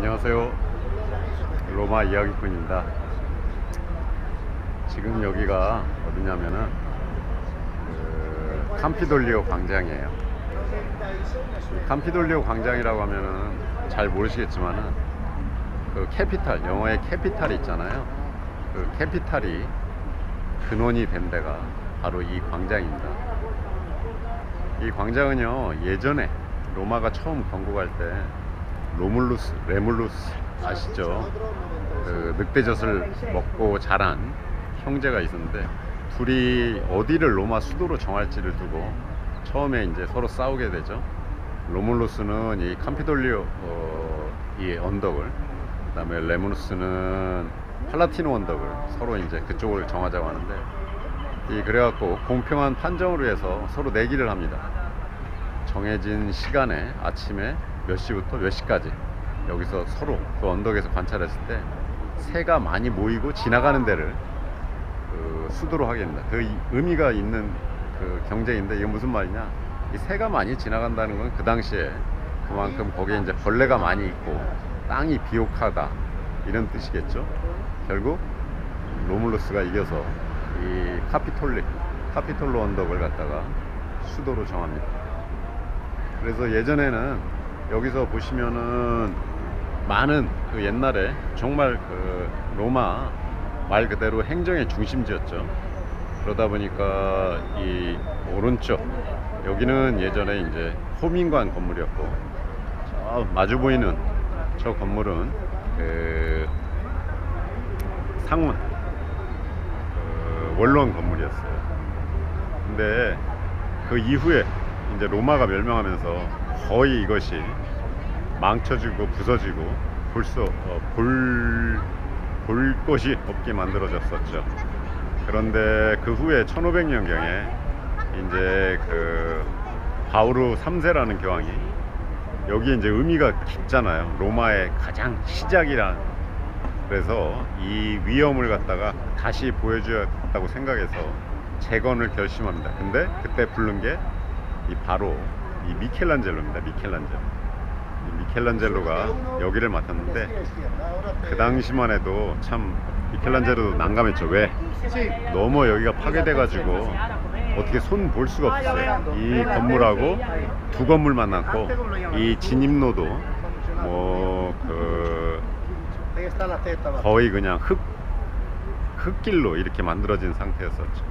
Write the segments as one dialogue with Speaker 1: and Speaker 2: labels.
Speaker 1: 안녕하세요. 로마 이야기꾼입니다. 지금 여기가 어디냐면은 그 캄피돌리오 광장이에요. 이 캄피돌리오 광장이라고 하면은 잘 모르시겠지만은 그 캐피탈 영어의 캐피탈이 있잖아요. 그 캐피탈이 근원이 된 데가 바로 이 광장입니다. 이 광장은요 예전에 로마가 처음 건국할 때 로물루스, 레물루스 아시죠? 그 늑대젖을 먹고 자란 형제가 있었는데 둘이 어디를 로마 수도로 정할지를 두고 처음에 이제 서로 싸우게 되죠. 로물루스는 이 캄피돌리오 어, 이 언덕을 그다음에 레무누스는 팔라티노 언덕을 서로 이제 그쪽을 정하자고 하는데 이 그래갖고 공평한 판정을 위해서 서로 내기를 합니다. 정해진 시간에 아침에 몇 시부터 몇 시까지 여기서 서로 그 언덕에서 관찰했을 때 새가 많이 모이고 지나가는 데를 그 수도로 하게 됩니다. 그 이- 의미가 있는 그 경쟁인데 이게 무슨 말이냐? 이 새가 많이 지나간다는 건 그 당시에 그만큼 거기에 이제 벌레가 많이 있고 땅이 비옥하다 이런 뜻이겠죠. 결국 로물루스가 이겨서 이 카피톨리 카피톨로 언덕을 갖다가 수도로 정합니다. 그래서 예전에는 여기서 보시면은 많은 그 옛날에 정말 그 로마 말 그대로 행정의 중심지였죠. 그러다 보니까 이 오른쪽 여기는 예전에 이제 호민관 건물이었고 저 마주 보이는 저 건물은 그 상문 그 원로원 건물이었어요. 근데 그 이후에 이제 로마가 멸망하면서 거의 이것이 망쳐지고 부서지고 볼수 어, 볼, 볼 것이 없게 만들어졌었죠. 그런데 그 후에 1500년경에 이제 그 바우르 3세라는 교황이 여기 이제 의미가 깊잖아요. 로마의 가장 시작이란 그래서 이 위험을 갖다가 다시 보여줘야겠다고 생각해서 재건을 결심합니다. 근데 그때 부른 게 이 바로 이 미켈란젤로입니다. 미켈란젤로. 이 미켈란젤로가 여기를 맡았는데 그 당시만 해도 참 미켈란젤로도 난감했죠. 왜? 너무 여기가 파괴돼가지고 어떻게 손 볼 수가 없었어요. 이 건물하고 두 건물만 남고 이 진입로도 뭐그 거의 그냥 흙 흙길로 이렇게 만들어진 상태였었죠.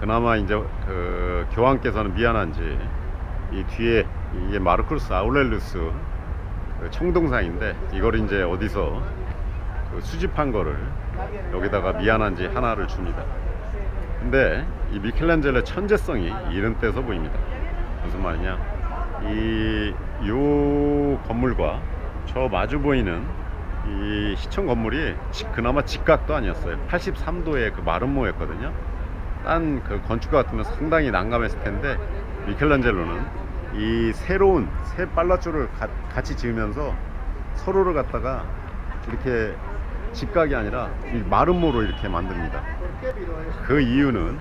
Speaker 1: 그나마 이제 그 교황께서는 미안한지 이 뒤에 이게 마르쿠스 아울렐루스 그 청동상인데 이걸 이제 어디서 그 수집한 거를 여기다가 미안한지 하나를 줍니다. 근데 이 미켈란젤로의 천재성이 이런 데서 보입니다. 무슨 말이냐? 이 요 건물과 저 마주 보이는 이 시청 건물이 지- 그나마 직각도 아니었어요. 83도의 그 마름모였거든요. 딴 그 건축가 같으면 상당히 난감했을 텐데 미켈란젤로는 이 새로운 새 빨라줄을 가- 같이 지으면서 서로를 갖다가 이렇게 직각이 아니라 이 마름모로 이렇게 만듭니다. 그 이유는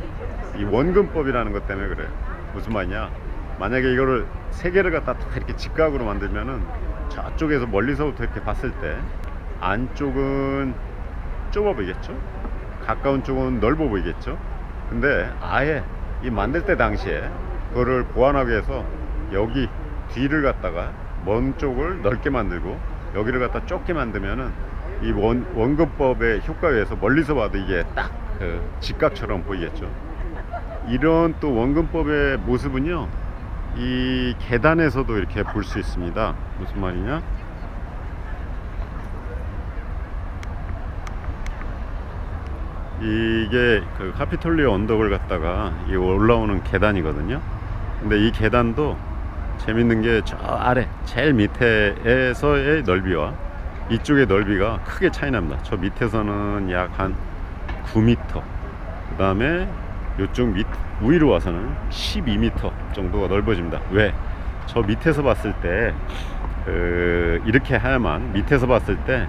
Speaker 1: 이 원근법이라는 것 때문에 그래요. 무슨 말이냐? 만약에 이거를 세 개를 갖다 다 이렇게 직각으로 만들면은 저쪽에서 멀리서부터 이렇게 봤을 때 안쪽은 좁아 보이겠죠? 가까운 쪽은 넓어 보이겠죠? 근데 아예 이 만들 때 당시에 그거를 보완하기 위해서 여기 뒤를 갖다가 먼 쪽을 넓게 만들고 여기를 갖다 좁게 만들면은 이 원, 원근법의 효과에 의해서 멀리서 봐도 이게 딱 그 직각처럼 보이겠죠. 이런 또 원근법의 모습은요, 이 계단에서도 이렇게 볼 수 있습니다. 무슨 말이냐? 이게 그 카피톨리오 언덕을 갖다가 이 올라오는 계단이거든요. 근데 이 계단도 재밌는 게 저 아래 제일 밑에서의 넓이와 이쪽의 넓이가 크게 차이 납니다. 저 밑에서는 약 한 9m. 그 다음에 이쪽 밑 위로 와서는 12m 정도가 넓어집니다. 왜? 저 밑에서 봤을 때 그, 이렇게 하야만 밑에서 봤을 때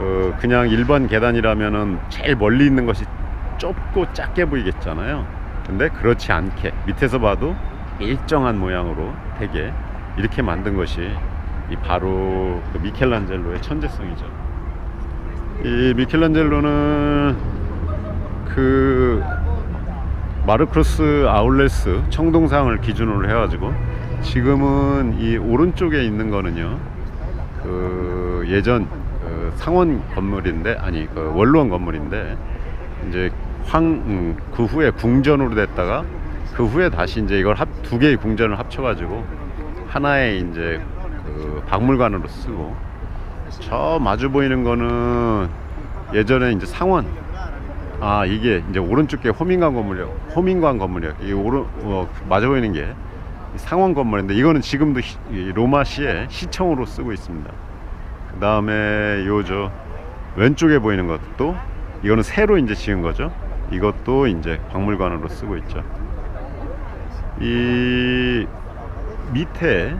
Speaker 1: 그 그냥 일반 계단이라면은 제일 멀리 있는 것이 좁고 작게 보이겠잖아요. 근데 그렇지 않게 밑에서 봐도 일정한 모양으로 되게 이렇게 만든 것이 이 바로 그 미켈란젤로의 천재성이죠. 이 미켈란젤로는 그 마르크로스 아울레스 청동상을 기준으로 해가지고 지금은 이 오른쪽에 있는 거는요 그 예전 그 상원 건물인데 아니 그 원로원 건물인데 이제 황그 후에 궁전으로 됐다가 그 후에 다시 이제 이걸 합, 두 개의 궁전을 합쳐가지고 하나의 이제 그 박물관으로 쓰고 저 마주 보이는 거는 예전에 이제 상원 아 이게 이제 오른쪽 게 호민관 건물이요 호민관 건물이요 이 오른 어, 마주 보이는 게 상원 건물인데 이거는 지금도 시- 이 로마시의 시청으로 쓰고 있습니다. 그 다음에 요저 왼쪽에 보이는 것도 이거는 새로 이제 지은 거죠. 이것도 이제 박물관으로 쓰고 있죠. 이 밑에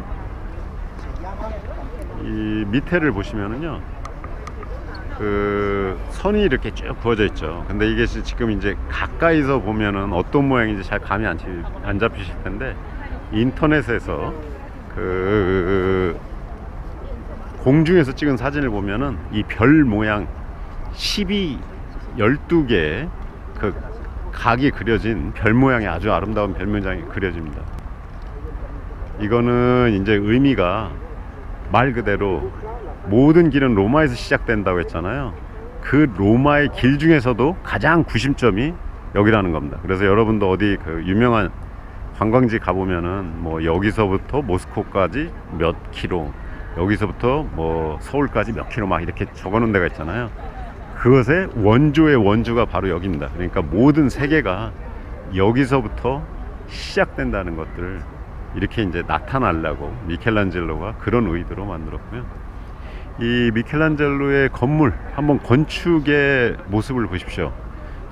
Speaker 1: 이 밑에를 보시면은요. 그 선이 이렇게 쭉 그어져 있죠. 근데 이게 지- 지금 이제 가까이서 보면은 어떤 모양인지 잘 감이 안, 치- 안 잡히실 텐데 인터넷에서 그 공중에서 찍은 사진을 보면은 이 별 모양 12, 12개의 그 각이 그려진 별 모양의 아주 아름다운 별 모양이 그려집니다. 이거는 이제 의미가 말 그대로 모든 길은 로마에서 시작된다고 했잖아요. 그 로마의 길 중에서도 가장 구심점이 여기라는 겁니다. 그래서 여러분도 어디 그 유명한 관광지 가보면은 뭐 여기서부터 모스코까지 몇 킬로, 여기서부터 뭐 서울까지 몇 킬로 막 이렇게 적어놓은 데가 있잖아요. 그것의 원조의 원주가 바로 여기입니다. 그러니까 모든 세계가 여기서부터 시작된다는 것들을 이렇게 이제 나타나려고 미켈란젤로가 그런 의도로 만들었고요. 이 미켈란젤로의 건물 한번 건축의 모습을 보십시오.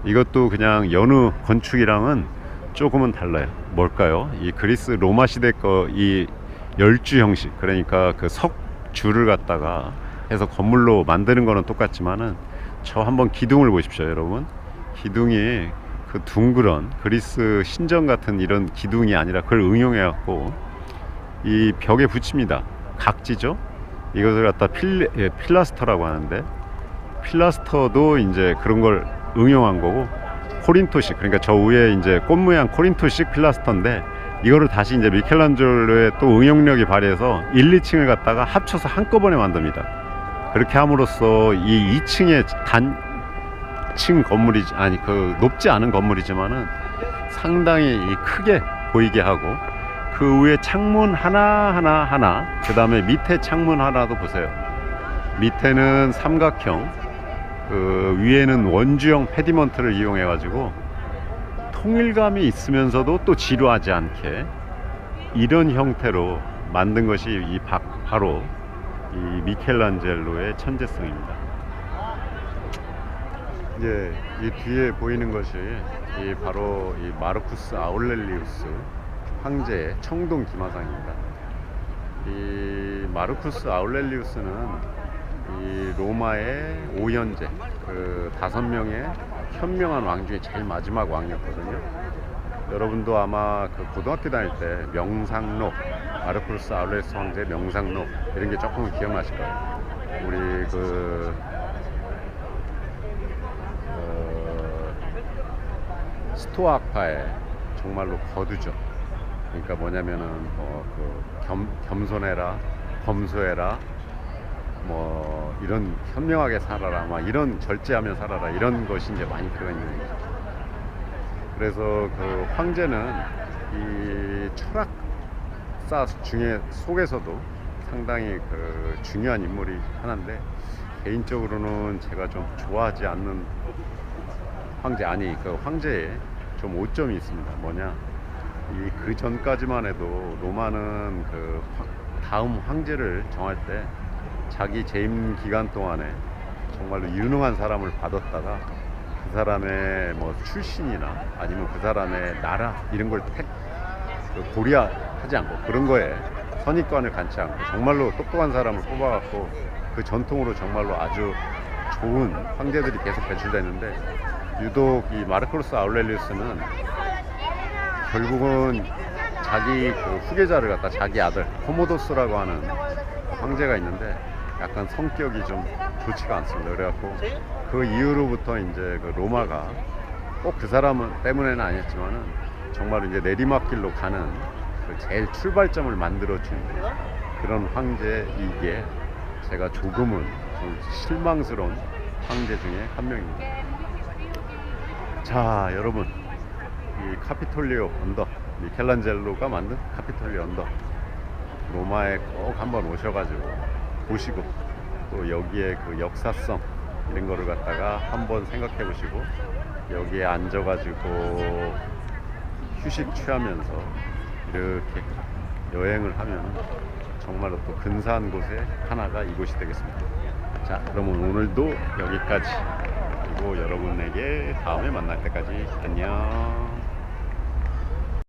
Speaker 1: 이것도 그냥 여느 건축이랑은 조금은 달라요. 뭘까요? 이 그리스 로마 시대 거 이 열주 형식 그러니까 그 석줄을 갖다가 해서 건물로 만드는 거는 똑같지만은 저 한번 기둥을 보십시오, 여러분. 기둥이 그 둥그런 그리스 신전 같은 이런 기둥이 아니라 그걸 응용해 갖고 이 벽에 붙입니다. 각지죠? 이것을 갖다 필, 예, 필라스터라고 하는데 필라스터도 이제 그런 걸 응용한 거고 코린토식 그러니까 저 위에 이제 꽃 모양 코린토식 필라스터인데 이거를 다시 이제 미켈란젤로의 또 응용력이 발휘해서 1, 2층을 갖다가 합쳐서 한꺼번에 만듭니다. 그렇게 함으로써 이 2층의 단층 건물이 아니 그 높지 않은 건물이지만은 상당히 이 크게 보이게 하고 그 위에 창문 하나 하나 하나 그 다음에 밑에 창문 하나도 보세요. 밑에는 삼각형 그 위에는 원주형 페디먼트를 이용해 가지고 통일감이 있으면서도 또 지루하지 않게 이런 형태로 만든 것이 이 바, 바로 이 미켈란젤로의 천재성입니다. 이제 이 뒤에 보이는 것이 이 바로 이 마르쿠스 아울렐리우스 황제의 청동 기마상입니다. 이 마르쿠스 아울렐리우스는 이 로마의 오현제 그 다섯 명의 현명한 왕 중에 제일 마지막 왕이었거든요. 여러분도 아마 그 고등학교 다닐 때 명상록 마르쿠스 아울렐리우스 황제 명상록 이런 게 조금은 기억나실 거예요. 우리 그 어, 스토아파의 정말로 거두죠. 그러니까 뭐냐면은 뭐 그 겸, 겸손해라, 검소해라, 뭐 이런 현명하게 살아라, 막 이런 절제하며 살아라 이런 것이 이제 많이 들어 있는 거죠. 그래서 그 황제는 이 철학사 중에 속에서도 상당히 그 중요한 인물이 하나인데 개인적으로는 제가 좀 좋아하지 않는 황제 아니 그 황제에 좀 오점이 있습니다. 뭐냐 이 그 전까지만 해도 로마는 그 화- 다음 황제를 정할 때 자기 재임 기간 동안에 정말로 유능한 사람을 받았다가 그 사람의 뭐 출신이나 아니면 그 사람의 나라 이런 걸 택, 그 고려하지 않고 그런 거에 선입관을 갖지 않고 정말로 똑똑한 사람을 뽑아갖고 그 전통으로 정말로 아주 좋은 황제들이 계속 배출됐는데 유독 이 마르코스 아울렐리우스는 결국은 자기 그 후계자를 갖다 자기 아들 코모도스라고 하는 황제가 있는데 약간 성격이 좀 좋지가 않습니다. 그래갖고 그 이후로부터 이제 그 로마가 꼭 그 사람 때문에는 아니었지만은 정말 이제 내리막길로 가는 그 제일 출발점을 만들어준 그런 황제이기에 제가 조금은 좀 실망스러운 황제 중에 한 명입니다. 자, 여러분. 이 카피톨리오 언덕, 미켈란젤로가 만든 카피톨리오 언덕. 로마에 꼭 한번 오셔가지고 보시고 또 여기에 그 역사성 이런 거를 갖다가 한번 생각해 보시고 여기에 앉아가지고 휴식 취하면서 이렇게 여행을 하면 정말로 또 근사한 곳에 하나가 이곳이 되겠습니다. 자, 그러면 오늘도 여기까지. 그리고 여러분에게 다음에 만날 때까지 안녕.